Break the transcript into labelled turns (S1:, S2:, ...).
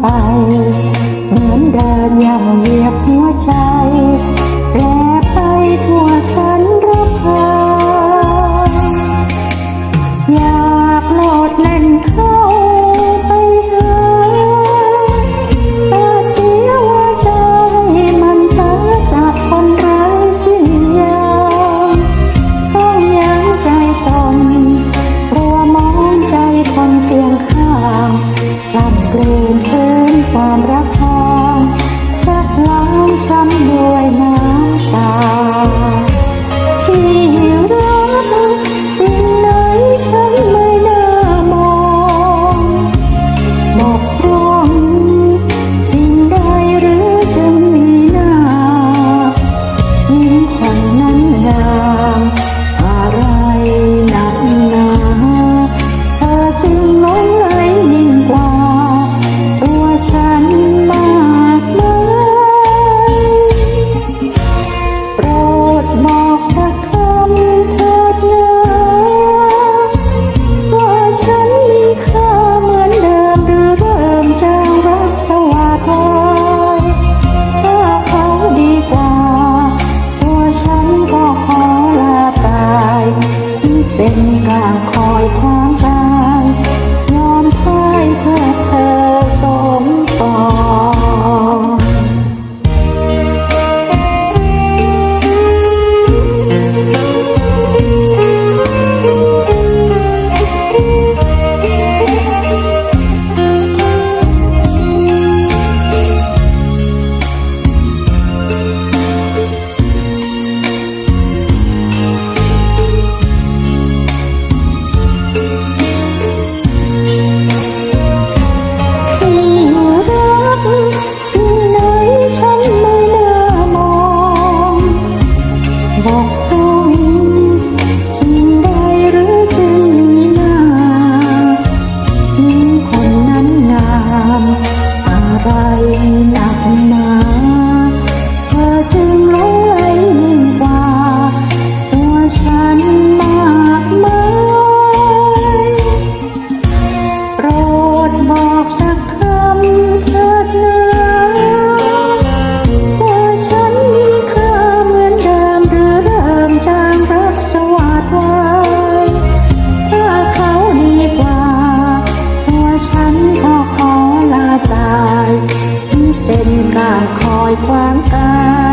S1: ไป เหมือนเดินย่างเหยียบหัวใจำด้วยน้ำตา เป็นกลาง อยความตา